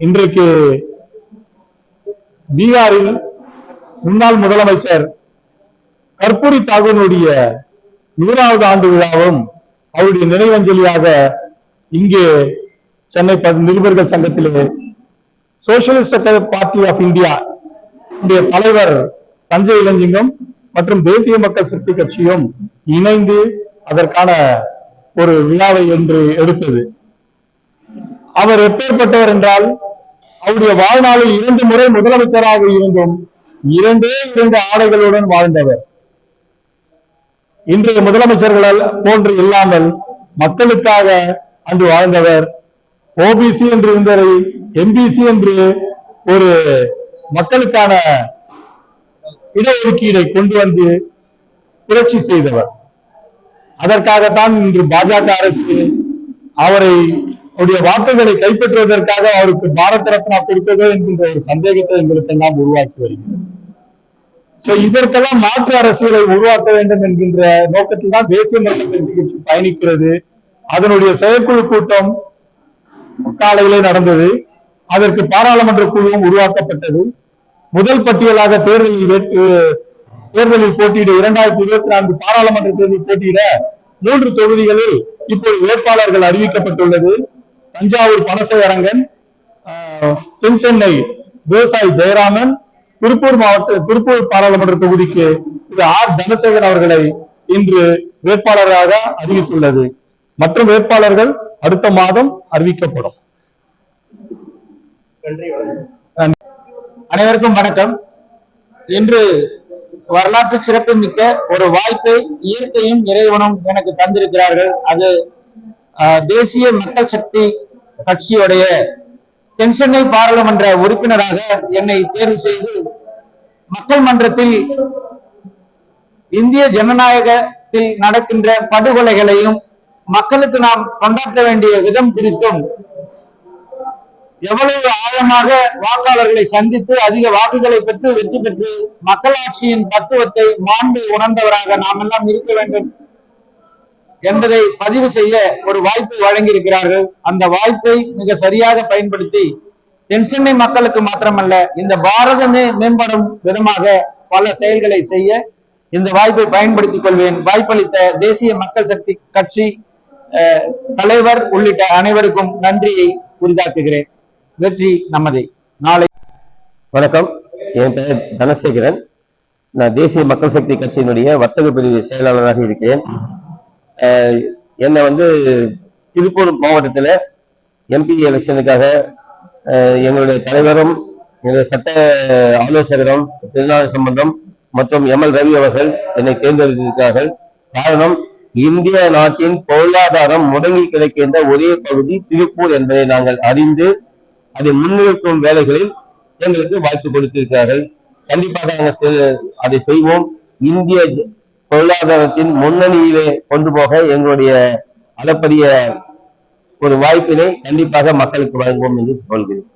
இன்றைக்கு பீகாரில் முன்னாள் முதலமைச்சர் கற்பூரி தாகூனுடைய நூறாவது ஆண்டு விழாவும் அவருடைய நினைவஞ்சலியாக இங்கே சென்னை நிருபர்கள் சங்கத்திலே சோசியலிஸ்ட் பார்ட்டி ஆஃப் இந்தியா தலைவர் சஞ்சய் இளஞ்சிங்கம் மற்றும் தேசிய மக்கள் சக்தி கட்சியும் இணைந்து அதற்கான ஒரு விழாவை என்று எடுத்தது. அவர் எப்பேற்பட்டவர் என்றால் அவருடைய வாழ்நாளில் இரண்டு முறை முதலமைச்சராக இருந்தும் இரண்டே இரண்டு ஆடைகளுடன் வாழ்ந்தவர். இன்றைய முதலமைச்சர்கள் போன்று இல்லாமல் மக்களுக்காக அன்று வாழ்ந்தவர் ஓபிசி என்று இருந்ததை எம்பிசி என்று ஒரு மக்களுக்கான இடஒதுக்கீடை கொண்டு வந்து புரட்சி செய்தவர். அதற்காகத்தான் இன்று பாஜக அரசு அவரை அவருடைய வாக்குகளை கைப்பற்றுவதற்காக அவருக்கு பாரத ரத்னா கொடுத்ததோ என்கின்ற ஒரு சந்தேகத்தை எங்களுக்கு எல்லாம் உருவாக்கி வருகிறது. சோ இதற்கெல்லாம் மாற்று அரசியலை உருவாக்க வேண்டும் என்கின்ற நோக்கத்தில் தான் தேசிய மக்கள் சக்தி கட்சி பயணிக்கிறது. அதனுடைய செயற்குழு கூட்டம் காலையிலே நடந்தது. அதற்கு பாராளுமன்ற குழுவும் உருவாக்கப்பட்டது. முதல் பட்டியலாக தேர்தலில் தேர்தலில் போட்டியிட இரண்டாயிரத்தி இருபத்தி நான்கு பாராளுமன்ற தேர்தலில் போட்டியிட மூன்று தொகுதிகளில் இப்போது வேட்பாளர்கள் அறிவிக்கப்பட்டுள்ளது. தஞ்சாவூர் பனசை அரங்கன் ஆஹ், தென் சென்னை விவசாயி ஜெயராமன் திருப்பூர் மாவட்ட திருப்பூர் பாராளுமன்ற தொகுதிக்கு திரு ஆர் தனசேகர் அவர்களை இன்று வேட்பாளராக அறிவித்துள்ளது. மற்ற வேட்பாளர்கள் அடுத்த மாதம் அறிவிக்கப்படும். அனைவருக்கும் வணக்கம். இன்று வரலாற்று சிறப்புமிக்க ஒரு வாய்ப்பை இயற்கையும் இறைவனும் எனக்கு தந்திருக்கிறார்கள். அது தேசிய மக்கள் சக்தி கட்சியுடைய தென்சென்னை பாராளுமன்ற உறுப்பினராக என்னை தேர்வு செய்து மக்கள் மன்றத்தில் இந்திய ஜனநாயகத்தில் நடக்கின்ற படுகொலைகளையும் மக்களுக்கு நாம் கொண்டாட்ட வேண்டிய விதம் குறித்தும் எவ்வளவு ஆழமாக வாக்காளர்களை சந்தித்து அதிக வாக்குகளை பெற்று வெற்றி பெற்று மக்களாட்சியின் தத்துவத்தை மாண்பை உணர்ந்தவராக நாம் எல்லாம் இருக்க வேண்டும் என்பதை பதிவு செய்ய ஒரு வாய்ப்பை வழங்கியிருக்கிறார்கள். அந்த வாய்ப்பை மிக சரியாக பயன்படுத்தி தென்சென்னை மக்களுக்கு மாத்திரமல்ல இந்த பாரதமே மேம்படும் விதமாக பல செயல்களை செய்ய இந்த வாய்ப்பை பயன்படுத்திக் கொள்வேன். வாய்ப்பளித்த தேசிய மக்கள் சக்தி கட்சி அஹ், தலைவர் உள்ளிட்ட அனைவருக்கும் நன்றியை உரிதாக்குகிறேன் வெற்றி நமதே. நாளை வணக்கம். என் பெயர் தனசேகரன். நான் தேசிய மக்கள் சக்தி கட்சியினுடைய வர்த்தக பிரிவு செயலாளராக இருக்கிறேன். என்னை வந்து திருப்பூர் மாவட்டத்தில் எம்பி எலெக்ஷனுக்காக அஹ் எங்களுடைய தலைவரும் எங்களுடைய சட்ட ஆலோசகரும் திருநாள் சம்பந்தம் மற்றும் எம்எல் ரவி அவர்கள் என்னை தேர்ந்தெடுத்திருக்கிறார்கள். காரணம் இந்திய நாட்டின் பொருளாதாரம் முடங்கி கிடைக்கின்ற ஒரே பகுதி திருப்பூர் என்பதை நாங்கள் அறிந்து அதை முன்னிறுத்தும் வேலைகளில் எங்களுக்கு வாய்ப்பு கொடுத்திருக்கிறார்கள். கண்டிப்பாக நாங்கள் செ- அதை செய்வோம். இந்திய பொருளாதாரத்தின் முன்னணியிலே கொண்டு போக எங்களுடைய அளப்பரிய ஒரு வாய்ப்பினை கண்டிப்பாக மக்களுக்கு வழங்குவோம் என்று சொல்கிறேன்.